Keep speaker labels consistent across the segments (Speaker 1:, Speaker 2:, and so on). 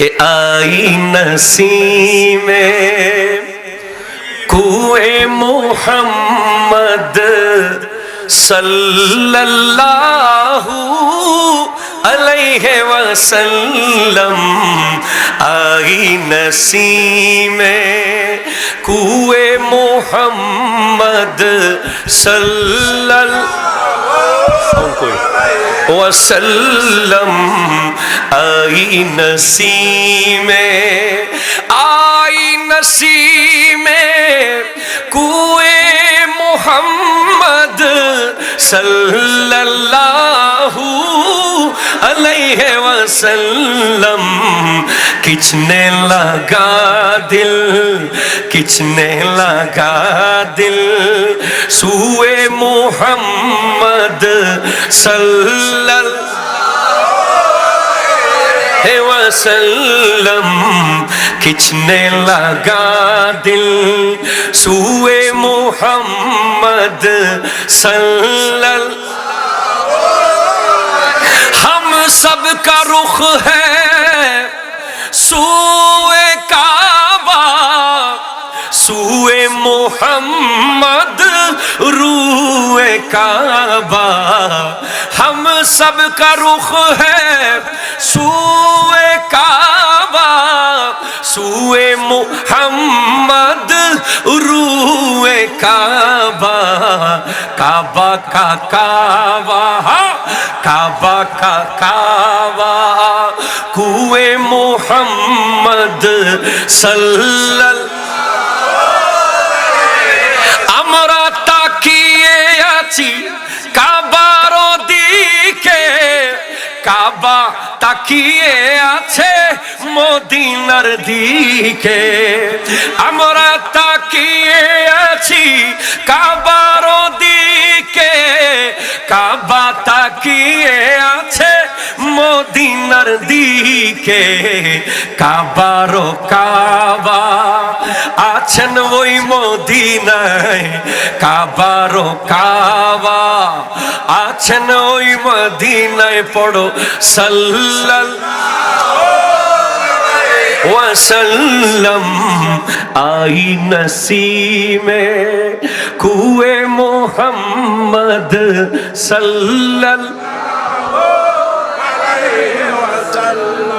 Speaker 1: کہ آئی نسیم کوئے محمد صلی اللہ علیہ وسلم آئی نسیم کوئے محمد صلی اللہ علیہ وسلم آئی نسیم آئی نسیم کوئے محمد صلی اللہ علیہ وسلم کچھ نے لگا دل کچھ نے لگا دل۔ سوئے محمد صلی اللہ علیہ وسلم وسلم، کھچنے لگا دل، سوئے محمد صلی اللہ ہم سب کا رخ ہے سوئے کعبہ، سوئے محمد، روئے کعبہ۔ ہم سب کا رخ ہے سوئے سوئے محمد روئے کعبہ کعبہ کا کعبہ ہاں، کعبہ کا کعبہ کوئے محمد صلی اللہ কাবা তাকিয়ে আছে মদিনার দিকে। আমরা তাকিয়ে আছি কাবার দিকে কাবা তাকিয়ে আছে মদিনার দিকে, কাবারো কাবা আছেন ওই মদিনায়, কাবারো কাবা আছেন ওই মদিনায়, পড়ো সাল্লাল وسلم آئی نسیم کوئے محمد صلی اللہ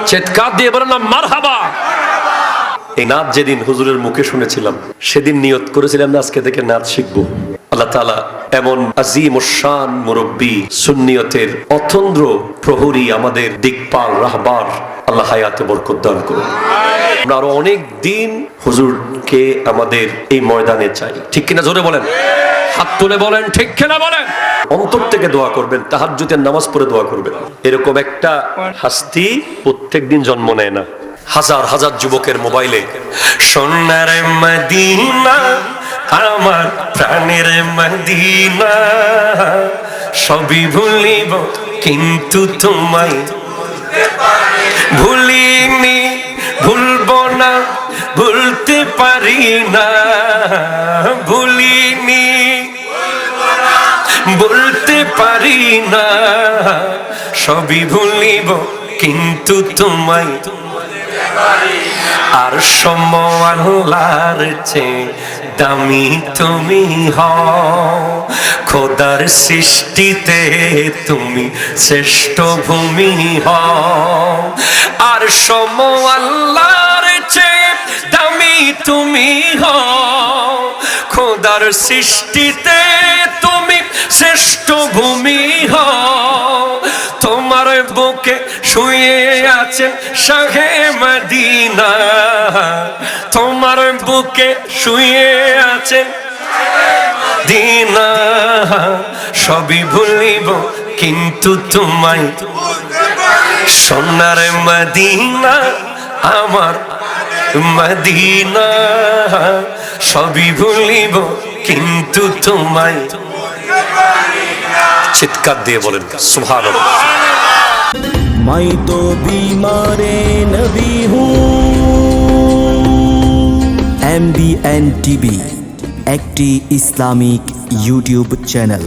Speaker 1: চিৎকার দিয়ে বলেন না মারহাবা। এই নাচ যেদিন হুজুরের মুখে শুনেছিলাম সেদিন নিয়ত করেছিলাম না আজকে থেকে নাচ শিখব। আল্লাহ তালা এমন আজিম শান মুরব্বী সুন্নিয়তের অথন্দ্র প্রহরী আমাদের দিকপাল রাহবার আল্লাহ হায়াতে বরকত দান করুন। আমরা আরও অনেক দিন হুজুরকে আমাদের এই ময়দানে চাই। ঠিক কিনা জোরে বলেন? হাত তুলে বলেন ঠিক কিনা বলেন? অন্তর থেকে দোয়া করবেন তাহার নামাজ পড়ে দোয়া করবেন। এরকম একটা হাস্তি প্রত্যেক দিন জন্ম নেয় না। হাজার হাজার যুবকের মোবাইলে, সোনার মদিনা, আমার প্রাণের মদিনা, সবই ভুলিব, কিন্তু তোমায় ভুলিনি, ভুলবো না, ভুলতে পারি না, ভুলিনি। বলতে পারি না। সবই ভুলিব, কিন্তু তোমায় আর সম চেয়ে দামি তুমি খোদার সৃষ্টিতে তুমি শ্রেষ্ঠ ভূমি আর সম আল্লাহর চেয়ে দামি তুমি হও। খোদার সৃষ্টিতে শ্রেষ্ঠ ভূমি হ তোমার বুকে শুয়ে আছেন শাহে মদিনা। তোমার বুকে শুয়ে আছেন দিনা সবই ভুলিব কিন্তু তোমায়। সোনার মদিনা, আমার মদিনা। সবই ভুলিব কিন্তু তোমায়। চিৎকার দিয়ে বলেন সুভান
Speaker 2: মাই তো বিমারে নবী এম বি এন টিভি একটি ইসলামিক ইউটিউব চ্যানেল।